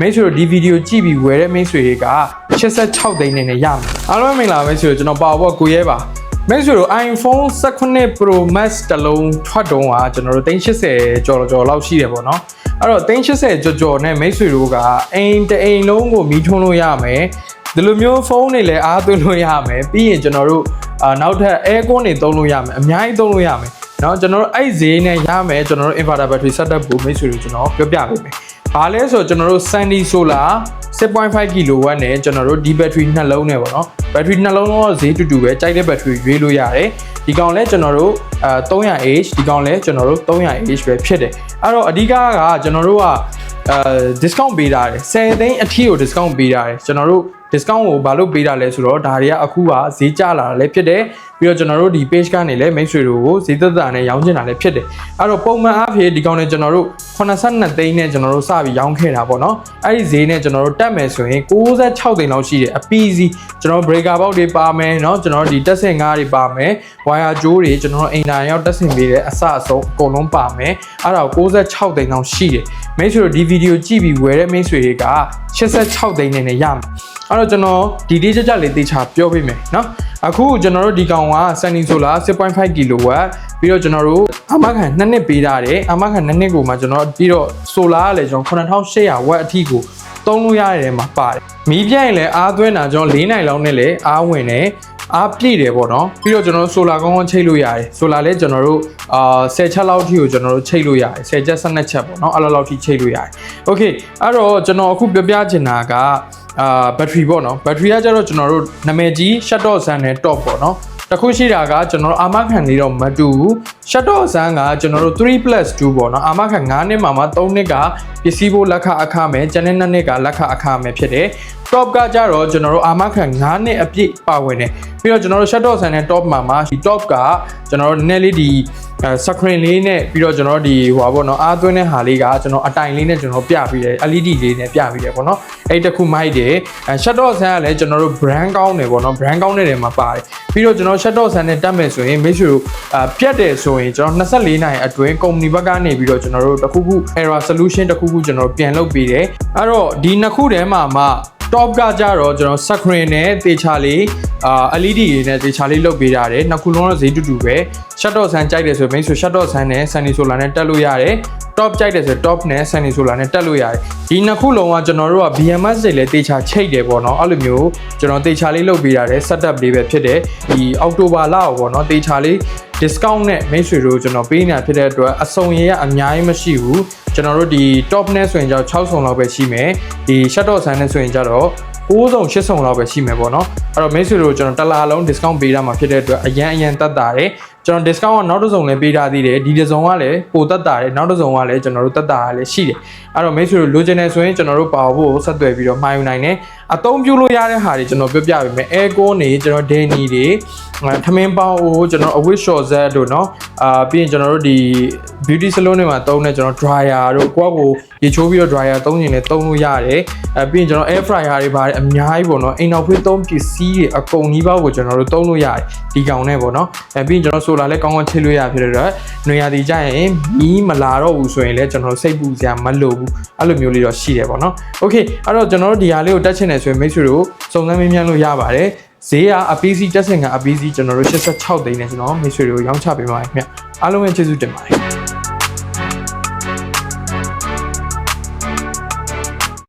မိတ်ဆွေတို့ဒီဗီဒီယိုကြည့်ပြီးဝယ်တဲ့မိတ်ဆွေတွေက86သိန်းနဲ့နဲ့ရမယ်အားလုံးပဲမင်္ဂလာပါမိတ်ဆွေတို့ကျွန်တော်ပါဘောကိုရဲပါမိတ်ဆွေတို့ iPhone 18 Pro Max တစ်လုံးထွက်တုံးကကျွန်တော်တို့380ကျော်ကျော်လောက်ရှိတယ်ပေါ့နော်အဲ့တော့380ကျော်ကျော်နဲ့မိတ်ဆွေတို့ကအိမ်တစ်အိမ်လုံးကိုမီးထွန်းလို့ရမယ်ဒီလိုမျိုးဖုန်းတွေလည်းအားသွင်းလို့ရမယ်ပြီးရင်ကျွန်တော်တို့အာနောက်ထပ် aircon တွေသုံးလို့ရမယ်အများကြီးသုံးလို့ရမယ်เนาะကျွန်တော်တို့အဲ့ဈေးနဲ့ရမယ်ကျွန်တော်တို့ inverter battery setup ကိုမိတ်ဆွေတို့ကျွန်တော်ပြောပြပေးမယ်။ ဘာလဲဆိုတော့ကျွန်တော်တို့ Sunny Solar 6.5 kW နဲ့ကျွန်တော်တို့ဒီ battery နှလုံးနဲ့ပေါ့နော်။ battery နှလုံးတော့ဈေးတူတူပဲကြိုက်တဲ့ battery ရွေးလို့ရတယ်။ဒီကောင်လဲကျွန်တော်တို့အဲ 300H ဒီကောင်လဲကျွန်တော်တို့ 300H ပဲဖြစ်တယ်။အဲ့တော့အဓိကကကျွန်တော်တို့ကအဲ discount ပေးတာတယ်10သိန်းအထိကို discount ပေးတာတယ်ကျွန်တော်တို့ discount ကိုဘာလို့ပေးတာလဲဆိုတော့ဒါတွေကအခုကဈေးကျလာတာလည်းဖြစ်တယ်ပြီးတော့ကျွန်တော်တို့ဒီ page ကနေလည်းမိတ်ဆွေတို့ကိုဈေးသက်သာနဲ့ရောင်းချင်တာလည်းဖြစ်တယ်အဲ့တော့ပုံမှန်အားဖြင့်ဒီကောင်နဲ့ကျွန်တော်တို့ 82သိန်းနဲ့ကျွန်တော်တို့စပြီးရောင်းခဲ့တာပေါ့နော်အဲ့ဒီဈေးနဲ့ကျွန်တော်တို့တက်မယ်ဆိုရင်66သိန်းလောက်ရှိတယ်အပီးစီကျွန်တော် breaker box တွေပါမယ်เนาะကျွန်တော်တို့ဒီတက်ဆင်ငါးတွေပါမယ် wire ကြိုးတွေကျွန်တော်တို့အိမ်တိုင်ရောက်တက်ဆင်ပေးတဲ့အစအဆုံးအကုန်လုံးပါမယ်အဲ့ဒါကို66သိန်းလောက်ရှိတယ်မိတ်ဆွေတို့ဒီဗီဒီယိုကြည့်ပြီးဝယ်တဲ့မိတ်ဆွေတွေက 86သိန်းနဲ့နဲ့ရမယ်အဲ့တော့ကျွန်တော်ဒီဒီကြကြလေးတေချာပြောပေးမယ်เนาะအခုကျွန်တော်တို့ဒီကောင်က Sunny Solar 6.5 kW ပြီးတော့ကျွန်တော်တို့အမခံ2နှစ်ပေးထားတယ်အမခံ2နှစ်ကိုမှကျွန်တော်ပြီးတော့ Solar ကလည်းကျွန်တော်9800 watt အထိကိုသုံးလို့ရတဲ့မှာပါတယ်မီးပြိုင်လည်းအားသွင်းတာကျွန်တော်၄နိုင်လောက်နဲ့လည်းအားဝင်တယ် အားပြည့်တယ်ပေါ့နော်ပြီးတော့ကျွန်တော်တို့ solar ကောင်းကောင်းချိတ်လို့ရတယ် solar လည်းကျွန်တော်တို့အာ10ချက်လောက်ထိကိုကျွန်တော်တို့ချိတ်လို့ရတယ်10ချက်12ချက်ပေါ့နော်အဲ့လိုလောက်ထိချိတ်လို့ရတယ် okay အဲ့တော့ကျွန်တော်အခုပြောပြချင်တာကအာဘက်ထရီပေါ့နော်ဘက်ထရီကကျတော့ကျွန်တော်တို့နာမည်ကြီး shutdown ဆန်နဲ့ top ပေါ့နော်တခုရှိတာကကျွန်တော်တို့အာမခံလေးတော့မတူဘူး shutdown ဆန်ကကျွန်တော်တို့3 2ပေါ့နော်အာမခံ9နှစ်မှာမှ3နှစ်ကပစ္စည်းဖို့လက်ခအခမဲ့ကျန်တဲ့2နှစ်ကလက်ခအခမဲ့ဖြစ်တယ် top ကကြတော့ကျွန်တော်တို့အာမခံ9နှစ်အပြည့်ပါဝင်တယ်ပြီးတော့ကျွန်တော်တို့ shutdown ဆန်နဲ့ top မှာမှာဒီ top ကကျွန်တော်တို့နည်းနည်းလေးဒီအဲ screen လေးနဲ့ပြီးတော့ကျွန်တော်ဒီဟိုပါပေါ့နော်အားသွင်းတဲ့ဟာလေးကကျွန်တော်အတိုင်လေးနဲ့ကျွန်တော်ပြပြီးတယ် LED လေးနဲ့ပြပြီးတယ်ပေါ့နော်အဲ့တခုမိုက်တယ်အဲ shutdown ဆန်ကလည်းကျွန်တော်တို့ brand ကောင်းတယ်ပေါ့နော် brand ကောင်းတဲ့နေရာမှာပါတယ်ပြီးတော့ကျွန်တော် shutdown ဆန်နဲ့တက်မယ်ဆိုရင်မိတ်ဆွေတို့အာပြတ်တယ်ဆိုရင်ကျွန်တော်24နိုင်အတွင်း company ဘက်ကနေပြီးတော့ကျွန်တော်တို့တခုခု error solution တခုခုကျွန်တော်ပြန်လုပ်ပေးတယ်အဲ့တော့ဒီနှစ်ခုထဲမှာမှ top ကကြတော့ကျွန်တော် screen နဲ့တေချာလေးအာ LED တွေနဲ့တေချာလေးလုပ်ပေးရတယ်နှစ်ခုလုံးတော့ဈေးတူတူပဲ shutdown ဆန်ကြိုက်တယ်ဆိုရင် main ဆို shutdown ဆန်နဲ့ sunny solar နဲ့တက်လို့ရတယ် top ကြိုက်တယ်ဆို top နဲ့ sunny solar နဲ့တက်လို့ရတယ်ဒီနှစ်ခုလုံးကကျွန်တော်တို့က BMS တွေလည်းတေချာချိတ်တယ်ပေါ့နော်အဲ့လိုမျိုးကျွန်တော်တေချာလေးလုပ်ပေးရတယ် setup လေးပဲဖြစ်တယ်ဒီအောက်တိုဘာလပေါ့နော်တေချာလေး discount နဲ့ main ဆွေတို့ကျွန်တော်ပေးနေတာဖြစ်တဲ့အတွက်အစုံရရအများကြီးမရှိဘူးကျွန်တော်တို့ဒီ top နဲ့ဆိုရင်ကြောင့်6ဆုံလောက်ပဲရှိမယ်ဒီ shutdown ဆန်နဲ့ဆိုရင်ကြတော့6ဆုံ8ဆုံလောက်ပဲရှိမယ်ပေါ့နော်အဲ့တော့ main ဆွေတို့ကျွန်တော်တစ်လားလုံး discount ပေးတာမှာဖြစ်တဲ့အတွက်အရန်အရန်တက်တာတယ် ကျွန်တော် discount ကနောက်တစ်စုံလည်းပေးထားသေးတယ်ဒီတစ်စုံကလည်းပိုတက်တာတယ်နောက်တစ်စုံကလည်းကျွန်တော်တို့တက်တာလည်းရှိတယ်အဲ့တော့ main ဆွေတို့လိုချင်တယ်ဆိုရင်ကျွန်တော်တို့ပါဖို့ဆက်သွယ်ပြီးတော့မှာယူနိုင်တယ် အသုံးပြုလို့ရတဲ့ဟာတွေကျွန်တော်ပြောပြပေးမယ် aircon တွေကျွန်တော် Danny တွေထမင်းပေါင်းအိုးကျွန်တော် away short set တို့เนาะအာပြီးရင်ကျွန်တော်တို့ဒီ beauty salon တွေမှာသုံးတဲ့ကျွန်တော် dryer တို့ကိုယ့်ကိုရေချိုးပြီးတော့ dryer သုံးရင်လည်းသုံးလို့ရတယ်အဲပြီးရင်ကျွန်တော် air fryer တွေပါတယ်အများကြီးပေါ့เนาะအိမ်နောက်ဖွေးသုံးပစ္စည်းတွေအကုန်ကြီးပါကိုကျွန်တော်တို့သုံးလို့ရတယ်ဒီကောင်နဲ့ပေါ့เนาะအဲပြီးရင်ကျွန်တော် solar လည်းကောင်းကောင်းချိတ်လို့ရဖြစ်တဲ့အတွက်နွေရာသီကျရင်မီးမလာတော့ဘူးဆိုရင်လည်းကျွန်တော်စိတ်ပူစရာမလိုဘူးအဲ့လိုမျိုးလေးတော့ရှိတယ်ပေါ့เนาะ okay အဲ့တော့ကျွန်တော်တို့ဒီဟာလေးကိုတက်ချင်တ ယ်ဆိုရင်မိတ်ဆွေတို့စုံစမ်းမင်းမြန်းလို့ရပါတယ်ဈေးကအပီးစီတက်ဆင်ကအပီးစီကျွန်တော်တို့86သိန်းနဲ့ကျွန်တော်မိတ်ဆွေတွေကိုရောင်းချပေးပါမယ်ခင်ဗျအားလုံးပဲကျေးဇူးတင်ပါတယ်